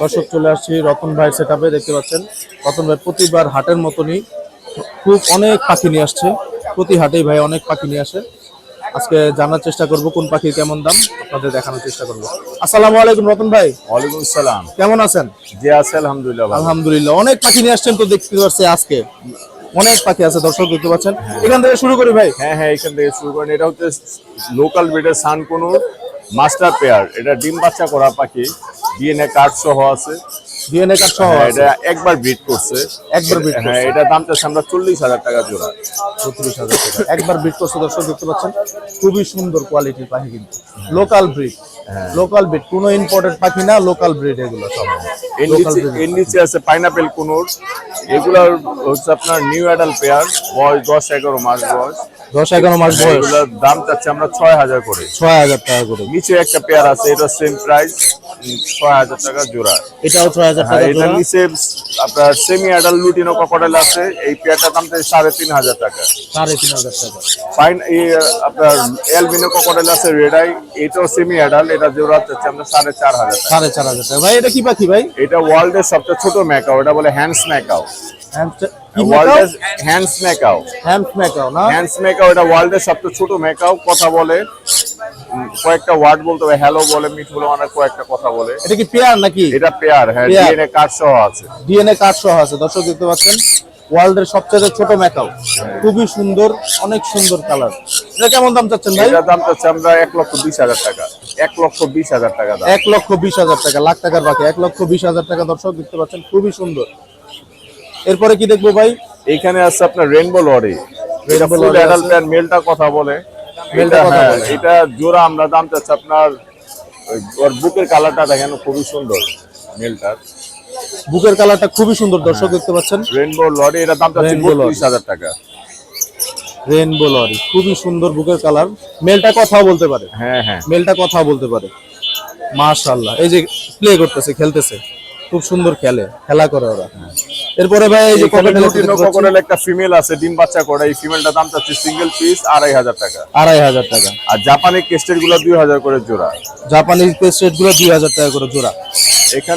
দর্শক চলে আসছি রতন ভাইয়ের সেট দেখতে পাচ্ছেন। রতন ভাই প্রতিবার হাটের মতনই খুব অনেক পাখি নিয়ে আসছে। প্রতি হাটেই ভাই অনেক পাখি নিয়ে আসে। আজকে জানার চেষ্টা করব কোন পাখির কেমন দাম আপনাদের দেখানোর চেষ্টা করব। আসসালামু আলাইকুম রতন ভাই। ওয়ালাইকুম সালাম। কেমন আছেন? জি আছে আলহামদুলিল্লাহ। আলহামদুলিল্লাহ অনেক পাখি নিয়ে আসছেন তো দেখতে পাচ্ছি আজকে। অনেক পাখি আছে দর্শক দেখতে পাচ্ছেন। এখান থেকে শুরু করি ভাই। হ্যাঁ হ্যাঁ এখান থেকে শুরু করেন। এটা হচ্ছে লোকাল ব্রিডের সানকুনুর মাস্টার পেয়ার এটা ডিম বাচ্চা করা পাখি ডিএনএ কার্ড সহ আছে। ডিএনএ কার্ড সহ হ্যাঁ, এটা একবার ব্রিড করছে। একবার ব্রিড হ্যাঁ এটা দাম চাচ্ছে আমরা চল্লিশ হাজার টাকা জোড়া। চৌত্রিশ হাজার টাকা। একবার ব্রিড করছে দর্শক দেখতে পাচ্ছেন? খুবই সুন্দর কোয়ালিটির পাখি কিন্তু। লোকাল ব্রিড লোকাল ব্রিড কোনো ইম্পোর্টেড পাখি না লোকাল ব্রিড এগুলো সব। এর নিচে এর নিচে আছে পাইনাপেল কুনুর। এগুলার হচ্ছে আপনার নিউ অ্যাডাল পেয়ার বয়স দশ এগারো মাস বয়স। দশ এগারো মাস বয়স। এগুলোর দাম চাচ্ছে আমরা ছয় হাজার করে। ছয় হাজার টাকা করে। নিচে একটা পেয়ার আছে এটা সেম প্রাইস ছয় হাজার টাকা জোড়া। এটাও ছয় হাজার হ্যাঁ টাকা নিচে আপনার সেমি লুটিনো আছে এই পেয়ারটার দাম থেকে সাড়ে তিন হাজার টাকা। সাড়ে তিন হাজার টাকা। ফাইন এই আপনার অ্যালবিনো ক্রোকোডাইল আছে রেড আই এটাও সেমি এটা জোড়া হচ্ছে আমরা সাড়ে চার হাজার সাড়ে চার হাজার টাকা। ভাই এটা কি পাখি ভাই? এটা ওয়ার্ল্ডের সবচেয়ে ছোট ম্যাকাও এটা বলে হ্যান্ডস ম্যাকাও। ওয়ার্ল্ডের হ্যান্ডস ম্যাকাও? Hump macaw. না? হ্যান্ডস ম্যাকাও এটা ওয়ার্ল্ডের সবচেয়ে ছোট ম্যাকাও কথা বলে কয়েকটা ওয়ার্ড বলতে হবে হ্যালো বলে মিট বলে অনেক কয়েকটা কথা বলে। এটা কি পেয়ার নাকি? এটা পেয়ার হ্যাঁ। ডিএনএ কার্ড সহ আছে। ডিএনএ কার্ড সহ আছে দর্শক দেখতে পাচ্ছেন ওয়ার্ল্ডের সবচেয়ে ছোট ম্যাকাও খুবই সুন্দর অনেক সুন্দর কালার এটা কেমন দাম চাচ্ছেন ভাই? এটার দাম চাচ্ছে আমরা এক লক্ষ বিশ হাজার টাকা এক লক্ষ বিশ হাজার টাকা দাম। এক লক্ষ বিশ হাজার টাকা লাখ টাকার বাকি এক লক্ষ বিশ হাজার টাকা দর্শক দেখতে পাচ্ছেন খুবই সুন্দর। এরপরে কি দেখব ভাই? এইখানে আছে আপনার রেনবো লরি এটা। মেলটা কথা বলে। মেলটা হ্যাঁ, এটা জোড়া আমরা দাম চাচ্ছি আপনার ওর বুকের কালারটা দেখেন খুবই সুন্দর মেলটার। বুকের কালারটা খুবই সুন্দর দর্শক দেখতে পাচ্ছেন। রেনবো লরি এটা দাম চাচ্ছি। বত্রিশ হাজার টাকা। রেনবো লরি খুবই সুন্দর বুকের কালার। মেলটা কথাও বলতে পারে। হ্যাঁ হ্যাঁ। মেলটা কথা বলতে পারে। মাশাআল্লাহ এই যে প্লে করতেছে খেলতেছে। খুব সুন্দর খেলে খেলা করে ওরা। এরপরে ভাই এই যে কোকোনেল একটা ফিমেল আছে ডিম বাচ্চা করে। এই ফিমেলটা দাম চাচ্ছি সিঙ্গেল পিস আড়াই হাজার টাকা। আড়াই হাজার টাকা। আর জাপানি কেস্টেরগুলো দুই হাজার করে জোড়া। জাপানি কেস্টেরগুলো দুই হাজার টাকা করে জোড়া। এখানে